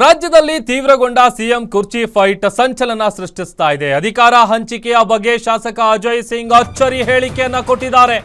ರಾಜ್ಯದಲ್ಲಿ ತೀವ್ರಗೊಂಡ ಸಿಎಂ ಕುರ್ಚಿ ಫೈಟ್ ಸಂಚಲನ ಸೃಷ್ಟಿಸ್ತಾ ಇದೆ. ಅಧಿಕಾರ ಹಂಚಿಕೆಯ ಬಗ್ಗೆ ಶಾಸಕ ಅಜಯ್ ಸಿಂಗ್ ಅಚ್ಚರಿ ಹೇಳಿಕೆಯನ್ನ ಕೊಟ್ಟಿದ್ದಾರೆ.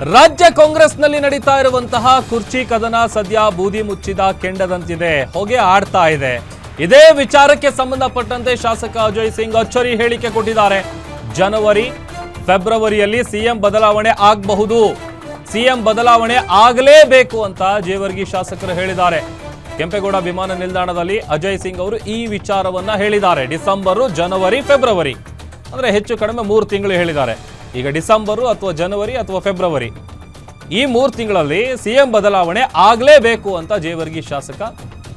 ರಾಜ್ಯ ಕಾಂಗ್ರೆಸ್ನಲ್ಲಿ ನಡೀತಾ ಇರುವಂತಹ ಕುರ್ಚಿ ಕದನ ಸದ್ಯ ಬೂದಿ ಮುಚ್ಚಿದ ಕೆಂಡದಂತಿದೆ. ಹೊಗೆ ಆಡ್ತಾ ಇದೆ. ಇದೇ ವಿಚಾರಕ್ಕೆ ಸಂಬಂಧಪಟ್ಟಂತೆ ಶಾಸಕ ಅಜಯ್ ಸಿಂಗ್ ಅಚ್ಚರಿ ಹೇಳಿಕೆ ಕೊಟ್ಟಿದ್ದಾರೆ. ಜನವರಿ, ಫೆಬ್ರವರಿಯಲ್ಲಿ ಸಿಎಂ ಬದಲಾವಣೆ ಆಗಬಹುದು. ಸಿಎಂ ಬದಲಾವಣೆ ಆಗಲೇಬೇಕು ಅಂತ ಜೇವರ್ಗಿ ಶಾಸಕರು ಹೇಳಿದ್ದಾರೆ. ಕೆಂಪೇಗೌಡ ವಿಮಾನ ನಿಲ್ದಾಣದಲ್ಲಿ ಅಜಯ್ ಸಿಂಗ್ ಅವರು ಈ ವಿಚಾರವನ್ನ ಹೇಳಿದ್ದಾರೆ. ಡಿಸೆಂಬರು, ಜನವರಿ, ಫೆಬ್ರವರಿ. ಅಂದ್ರೆ ಹೆಚ್ಚು ಕಡಿಮೆ ಮೂರು ತಿಂಗಳು ಹೇಳಿದ್ದಾರೆ. ಈಗ ಡಿಸೆಂಬರು ಅಥವಾ ಜನವರಿ ಅಥವಾ ಫೆಬ್ರವರಿ. ಈ ಮೂರು ತಿಂಗಳಲ್ಲಿ ಸಿಎಂ ಬದಲಾವಣೆ ಆಗಲೇಬೇಕು ಅಂತ ಜೇವರ್ಗಿ ಶಾಸಕ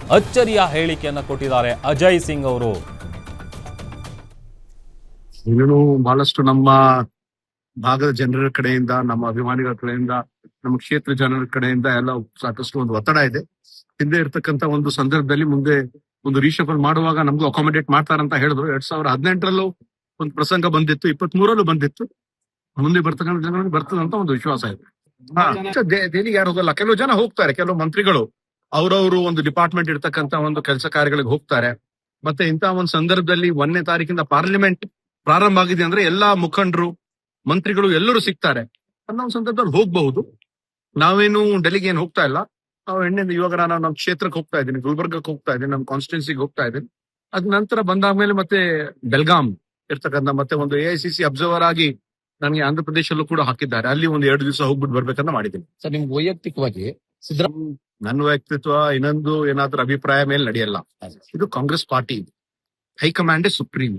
ಅಚ್ಚರಿಯ ಹೇಳಿಕೆಯನ್ನು ಕೊಟ್ಟಿದ್ದಾರೆ. ಅಜಯ್ ಸಿಂಗ್ ಅವರು. ಇನ್ನೂ ಬಹಳಷ್ಟು ನಮ್ಮ ಭಾಗದ ಜನರ ಕಡೆಯಿಂದ, ನಮ್ಮ ಅಭಿಮಾನಿಗಳ ಕಡೆಯಿಂದ, ನಮ್ಮ ಕ್ಷೇತ್ರ ಜನರ ಕಡೆಯಿಂದ ಎಲ್ಲ ಸಾಕಷ್ಟು ಒಂದು ಒತ್ತಡ ಇದೆ. ಹಿಂದೆ ಇರ್ತಕ್ಕಂತ ಒಂದು ಸಂದರ್ಭದಲ್ಲಿ ಮುಂದೆ ಒಂದು ರೀಶಫಲ್ ಮಾಡುವಾಗ ನಮ್ಗೂ ಅಕಾಮಿಡೇಟ್ ಮಾಡ್ತಾರಂತ ಹೇಳಿದ್ರು. ಎರಡ್ ಸಾವಿರದ ಹದಿನೆಂಟರಲ್ಲೂ ಒಂದು ಪ್ರಸಂಗ ಬಂದಿತ್ತು ಇಪ್ಪತ್ತ್ ಮೂರಲ್ಲೂ ಬಂದಿತ್ತು. ಮುಂದೆ ಬರ್ತಕ್ಕಂಥ ಜನರಿಗೆ ಬರ್ತದಂತ ಒಂದು ವಿಶ್ವಾಸ ಇದೆ. ದೆಹಲಿಗೆ ಯಾರು ಹೋಗಲ್ಲ. ಕೆಲವು ಜನ ಹೋಗ್ತಾರೆ ಕೆಲವು ಮಂತ್ರಿಗಳು. ಅವರವರು ಒಂದು ಡಿಪಾರ್ಟ್ಮೆಂಟ್ ಇರ್ತಕ್ಕಂತ ಒಂದು ಕೆಲಸ ಕಾರ್ಯಗಳಿಗೆ ಹೋಗ್ತಾರೆ. ಮತ್ತೆ ಇಂತಹ ಒಂದು ಸಂದರ್ಭದಲ್ಲಿ ಒಂದನೇ ತಾರೀಕಿಂದ ಪಾರ್ಲಿಮೆಂಟ್ ಪ್ರಾರಂಭ ಆಗಿದೆ ಅಂದ್ರೆ ಎಲ್ಲಾ ಮುಖಂಡರು ಮಂತ್ರಿಗಳು ಎಲ್ಲರೂ ಸಿಗ್ತಾರೆ. ಅನ್ನೋ ಒಂದು ಸಂದರ್ಭದಲ್ಲಿ ಹೋಗ್ಬಹುದು. ನಾವೇನು ಡೆಲ್ಲಿಗೆ ಏನು ಹೋಗ್ತಾ ಇಲ್ಲ. ನಾವು ಎಣ್ಣೆಯಿಂದ ಇವಾಗ ನಾನು ನಮ್ಮ ಕ್ಷೇತ್ರಕ್ಕೆ ಹೋಗ್ತಾ ಇದ್ದೀನಿ ಗುಲ್ಬರ್ಗಕ್ಕೆ ಹೋಗ್ತಾ ಇದ್ದೀನಿ ನಮ್ಮ ಕಾನ್ಸ್ಟಿಟ್ಯೂನ್ಸಿಗೆ ಹೋಗ್ತಾ ಇದ್ದೀನಿ. ಅದ ನಂತರ ಬಂದಾದ್ಮೇಲೆ ಮತ್ತೆ ಬೆಲ್ಗಾಂ ಇರ್ತಕ್ಕಂಥ ಮತ್ತೆ ಒಂದು A I C C observer ಆಗಿ ನನಗೆ ಆಂಧ್ರ ಪ್ರದೇಶಲ್ಲೂ ಕೂಡ ಹಾಕಿದ್ದಾರೆ. ಅಲ್ಲಿ ಒಂದು ಎರಡು ದಿವಸ ಹೋಗ್ಬಿಟ್ಟು ಬರ್ಬೇಕಂತ ಮಾಡಿದ್ದೀನಿ. ಸರ್ ನಿಮ್ ವೈಯಕ್ತಿಕವಾಗಿ ಸಿದ್ದರಾಮ ನನ್ನ ವ್ಯಕ್ತಿತ್ವ ಇನ್ನೊಂದು ಏನಾದ್ರೂ ಅಭಿಪ್ರಾಯ ಮೇಲೆ ನಡೆಯಲ್ಲ. ಇದು Congress party high command supreme.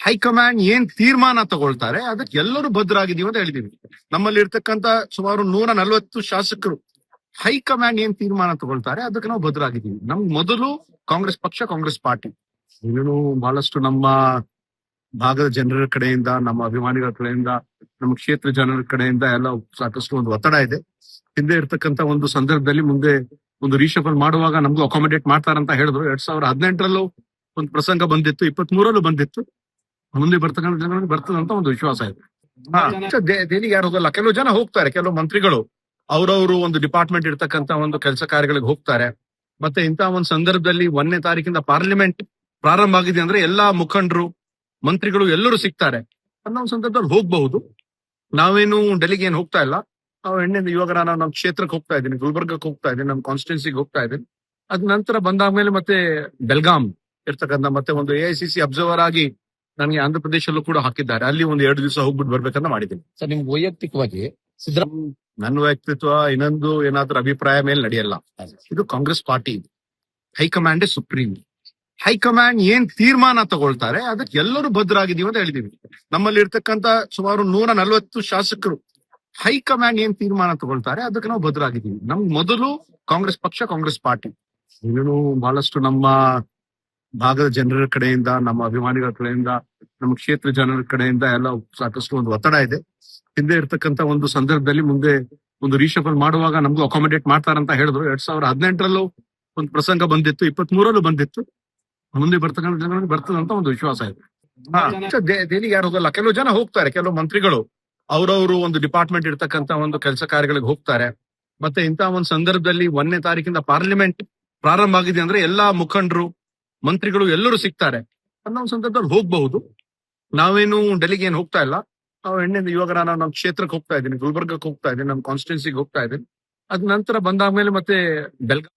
High command ಏನ್ ತೀರ್ಮಾನ ತಗೊಳ್ತಾರೆ ಅದಕ್ಕೆ ಎಲ್ಲರೂ ಭದ್ರಾಗಿದೀವಿ ಅಂತ ಹೇಳಿದೀವಿ. ನಮ್ಮಲ್ಲಿ ಇರ್ತಕ್ಕಂತ ಸುಮಾರು ನೂರ ನಲ್ವತ್ತು ಶಾಸಕರು ಹೈಕಮಾಂಡ್ ಏನ್ ತೀರ್ಮಾನ ತಗೊಳ್ತಾರೆ ಅದಕ್ಕೆ ನಾವು ಭದ್ರಾಗಿದ್ದೀವಿ. ನಮ್ಗೆ ಮೊದಲು ಕಾಂಗ್ರೆಸ್ ಪಕ್ಷ ಕಾಂಗ್ರೆಸ್ ಪಾರ್ಟಿ. ಇನ್ನೂ ಬಹಳಷ್ಟು ನಮ್ಮ ಭಾಗದ ಜನರ ಕಡೆಯಿಂದ ನಮ್ಮ ಅಭಿಮಾನಿಗಳ ಕಡೆಯಿಂದ ನಮ್ಮ ಕ್ಷೇತ್ರ ಜನರ ಕಡೆಯಿಂದ ಎಲ್ಲ ಸಾಕಷ್ಟು ಒಂದು ಒತ್ತಡ ಇದೆ. ಹಿಂದೆ ಇರ್ತಕ್ಕಂತ ಒಂದು ಸಂದರ್ಭದಲ್ಲಿ ಮುಂದೆ ಒಂದು ರೀಶಫಲ್ ಮಾಡುವಾಗ ನಮ್ಗೂ ಅಕಾಮಿಡೇಟ್ ಮಾಡ್ತಾರಂತ ಹೇಳಿದ್ರು. ಎರಡ್ ಸಾವಿರದ ಹದಿನೆಂಟರಲ್ಲೂ ಒಂದು ಪ್ರಸಂಗ ಬಂದಿತ್ತು ಇಪ್ಪತ್ತ್ ಮೂರಲ್ಲೂ ಬಂದಿತ್ತು. ಮುಂದೆ ಬರ್ತಕ್ಕಂಥ ಜನರಿಗೆ ಬರ್ತದಂತ ಒಂದು ವಿಶ್ವಾಸ ಇದೆ. ದೆಹಲಿಗೆ ಯಾರು ಹೋಗಲ್ಲ. ಕೆಲವು ಜನ ಹೋಗ್ತಾರೆ ಕೆಲವು ಮಂತ್ರಿಗಳು. ಅವರವರು ಒಂದು ಡಿಪಾರ್ಟ್ಮೆಂಟ್ ಇರ್ತಕ್ಕಂತ ಒಂದು ಕೆಲಸ ಕಾರ್ಯಗಳಿಗೆ ಹೋಗ್ತಾರೆ. ಮತ್ತೆ ಇಂತಹ ಒಂದು ಸಂದರ್ಭದಲ್ಲಿ ಒಂದನೇ ತಾರೀಕಿಂದ ಪಾರ್ಲಿಮೆಂಟ್ ಪ್ರಾರಂಭ ಆಗಿದೆ ಅಂದ್ರೆ ಎಲ್ಲಾ ಮುಖಂಡರು ಮಂತ್ರಿಗಳು ಎಲ್ಲರೂ ಸಿಗ್ತಾರೆ. ಅನ್ನೋ ಸಂದರ್ಭದಲ್ಲಿ ಹೋಗ್ಬಹುದು. ನಾವೇನು ಡೆಲ್ಲಿಗೆ ಏನು ಹೋಗ್ತಾ ಇಲ್ಲ. ನಾವು ಎಣ್ಣೆಯಿಂದ ಇವಾಗ ನಾನು ನಮ್ಮ ಕ್ಷೇತ್ರಕ್ಕೆ ಹೋಗ್ತಾ ಇದ್ದೀನಿ ಗುಲ್ಬರ್ಗಕ್ಕೆ ಹೋಗ್ತಾ ಇದ್ದೀನಿ ನಮ್ಮ ಕಾನ್ಸ್ಟಿಟ್ಯೂನ್ಸಿಗೆ ಹೋಗ್ತಾ ಇದ್ದೀನಿ. ಅದ ನಂತರ ಬಂದಾದ್ಮೇಲೆ ಮತ್ತೆ ಬೆಲ್ಗಾಮ್ ಇರ್ತಕ್ಕಂಥ ಮತ್ತೆ ಒಂದು A I C C observer ಆಗಿ ನನಗೆ ಆಂಧ್ರ ಪ್ರದೇಶಲ್ಲೂ ಕೂಡ ಹಾಕಿದ್ದಾರೆ. ಅಲ್ಲಿ ಒಂದು ಎರಡು ದಿವಸ ಹೋಗ್ಬಿಟ್ಟು ಬರ್ಬೇಕಂತ ಮಾಡಿದ್ದೀನಿ. ಸರ್ ನಿಮ್ಗೆ ವೈಯಕ್ತಿಕವಾಗಿ ಸಿದ್ದರಾಮಯ್ಯ ನನ್ನ ವ್ಯಕ್ತಿತ್ವ ಇನ್ನೊಂದು ಏನಾದ್ರೂ ಅಭಿಪ್ರಾಯ ಮೇಲೆ ನಡೆಯಲ್ಲ. ಇದು Congress party high command supreme. High command ಏನ್ ತೀರ್ಮಾನ ತಗೊಳ್ತಾರೆ, ಅದಕ್ಕೆ ಎಲ್ಲರೂ ಭದ್ರಾಗಿದ್ದೀವಿ ಅಂತ ಹೇಳಿದೀವಿ ನಮ್ಮಲ್ಲಿ ಇರ್ತಕ್ಕಂತ ಸುಮಾರು ನೂರ ನಲ್ವತ್ತು ಶಾಸಕರು ಹೈಕಮಾಂಡ್ ಏನ್ ತೀರ್ಮಾನ ತಗೊಳ್ತಾರೆ, ಅದಕ್ಕೆ ನಾವು ಭದ್ರಾಗಿದ್ದೀವಿ. ನಮ್ ಮೊದಲು ಕಾಂಗ್ರೆಸ್ ಪಕ್ಷ, ಕಾಂಗ್ರೆಸ್ ಪಾರ್ಟಿ. ಇನ್ನೂ ಬಹಳಷ್ಟು ನಮ್ಮ ಭಾಗದ ಜನರ ಕಡೆಯಿಂದ, ನಮ್ಮ ಅಭಿಮಾನಿಗಳ ಕಡೆಯಿಂದ, ನಮ್ಮ ಕ್ಷೇತ್ರ ಜನರ ಕಡೆಯಿಂದ ಎಲ್ಲ ಸಾಕಷ್ಟು ಒಂದು ಒತ್ತಡ ಇದೆ. ಹಿಂದೆ ಇರ್ತಕ್ಕಂತ ಒಂದು ಸಂದರ್ಭದಲ್ಲಿ ಮುಂದೆ ಒಂದು ರೀಶಫಲ್ ಮಾಡುವಾಗ ನಮ್ಗೂ ಅಕಾಮಿಡೇಟ್ ಮಾಡ್ತಾರಂತ ಹೇಳಿದ್ರು. ಎರಡ್ ಸಾವಿರದ ಹದಿನೆಂಟರಲ್ಲೂ ಒಂದು ಪ್ರಸಂಗ ಬಂದಿತ್ತು ಇಪ್ಪತ್ತ್ ಮೂರಲ್ಲೂ ಬಂದಿತ್ತು. ಮುಂದೆ ಬರ್ತಕ್ಕಂಥ ಬರ್ತದೆ ಬರ್ತದಂತ ಒಂದು ವಿಶ್ವಾಸ ಇದೆ. ದೆಹಲಿಗೆ ಯಾರು ಹೋಗಲ್ಲ. ಕೆಲವು ಜನ ಹೋಗ್ತಾರೆ ಕೆಲವು ಮಂತ್ರಿಗಳು. ಅವರವರು ಒಂದು ಡಿಪಾರ್ಟ್ಮೆಂಟ್ ಇರ್ತಕ್ಕಂತ ಒಂದು ಕೆಲಸ ಕಾರ್ಯಗಳಿಗೆ ಹೋಗ್ತಾರೆ. ಮತ್ತೆ ಇಂತಹ ಒಂದು ಸಂದರ್ಭದಲ್ಲಿ ಒಂದನೇ ತಾರೀಕಿಂದ ಪಾರ್ಲಿಮೆಂಟ್ ಪ್ರಾರಂಭ ಆಗಿದೆ ಅಂದ್ರೆ ಎಲ್ಲಾ ಮುಖಂಡರು ಮಂತ್ರಿಗಳು ಎಲ್ಲರೂ ಸಿಗ್ತಾರೆ. ಅನ್ನೋ ಒಂದು ಸಂದರ್ಭದಲ್ಲಿ ಹೋಗ್ಬಹುದು. ನಾವೇನು ಡೆಲ್ಲಿಗೆ ಏನು ಹೋಗ್ತಾ ಇಲ್ಲ. ನಾವು ಎಣ್ಣೆಯಿಂದ ಇವಾಗ ನಾನು ನಮ್ಮ ಕ್ಷೇತ್ರಕ್ಕೆ ಹೋಗ್ತಾ ಇದ್ದೀನಿ ಗುಲ್ಬರ್ಗಕ್ಕೆ ಹೋಗ್ತಾ ಇದ್ದೀನಿ ನಮ್ಮ ಕಾನ್ಸ್ಟಿಟ್ಯೂನ್ಸಿಗೆ ಹೋಗ್ತಾ ಇದ್ದೀನಿ. ಅದ್ ನಂತರ ಬಂದಾದ್ಮೇಲೆ ಮತ್ತೆ ಬೆಲ್ಗಾಂ